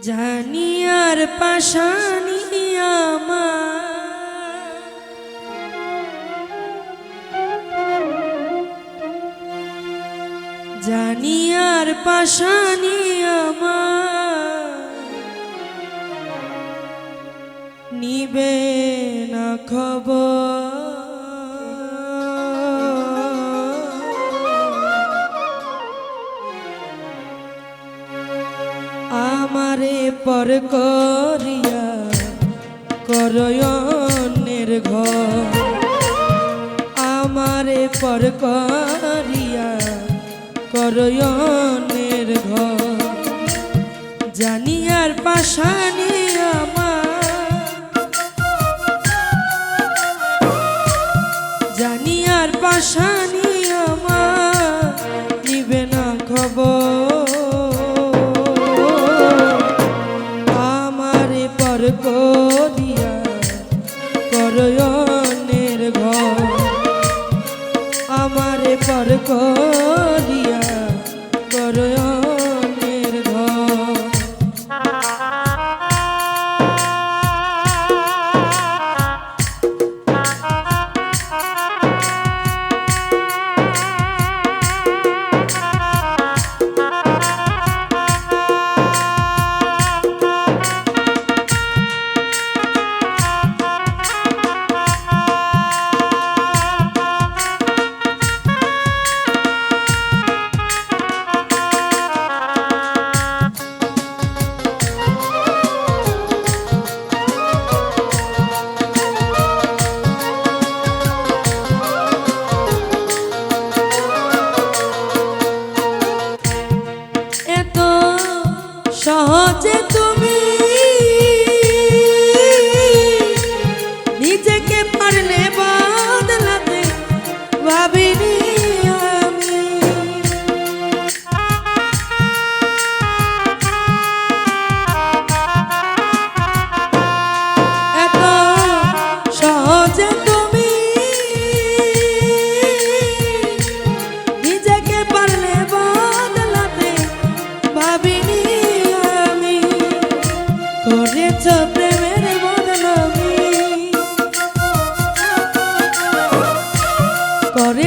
জানি আর পাশানি আমার। জানি আর পাশানি নিবে না খবর। পর করিয়া করয়নের ঘর। আমারে পর করিয়া করয়নের ঘর। জানিয়ার পাশানি আমার। জানিয়ার আর করিয়া করয়নের ঘর আমারে পর করিয়া listening.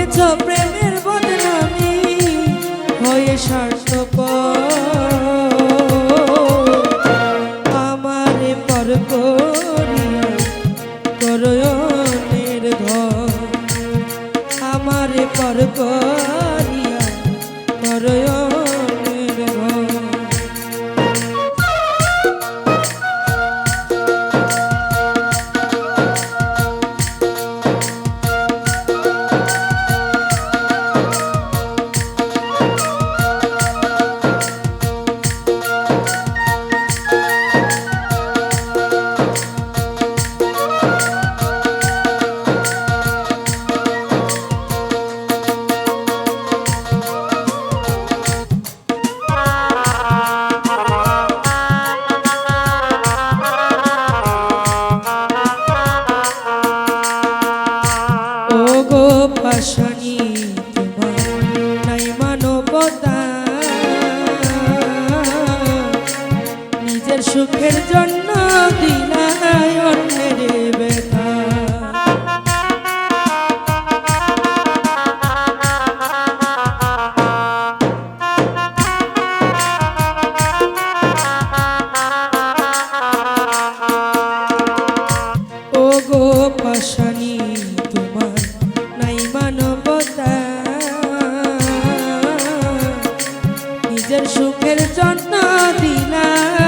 করেছ প্রেমের বদনামি? হয়ে স্বার্থপর। আমারে পর করিয়া করয়নের ঘর। আমারে পর করিয়া মানবতা নিজের সুখের জন্য দিলাই নিজের সুখের জন্য ব্যথা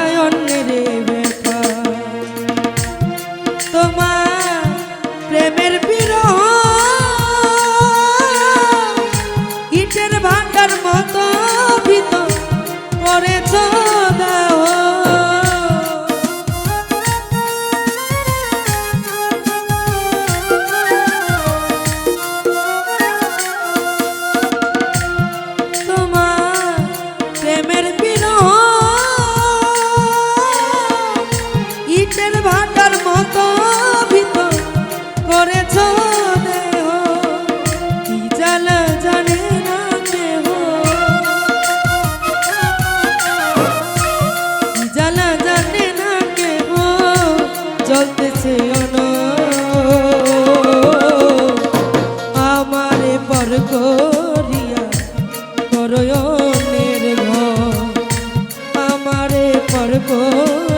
গো।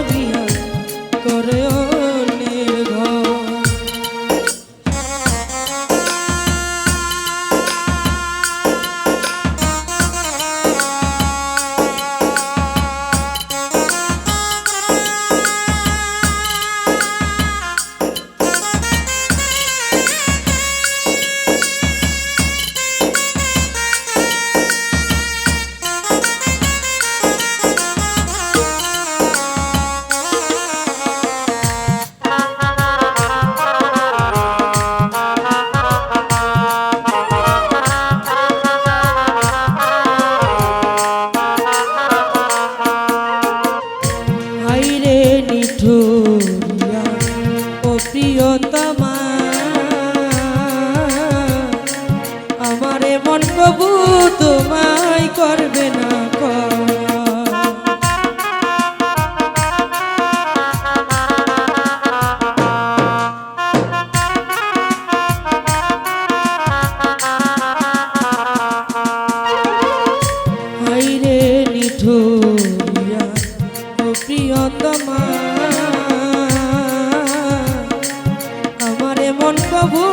প্রভু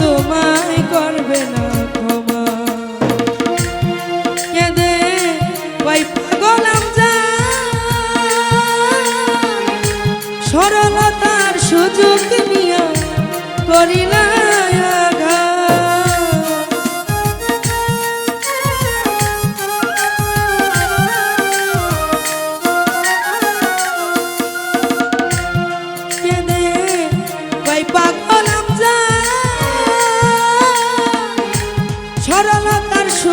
তোমায় করবে না সরলতার সুযোগ নিয়া করিলা।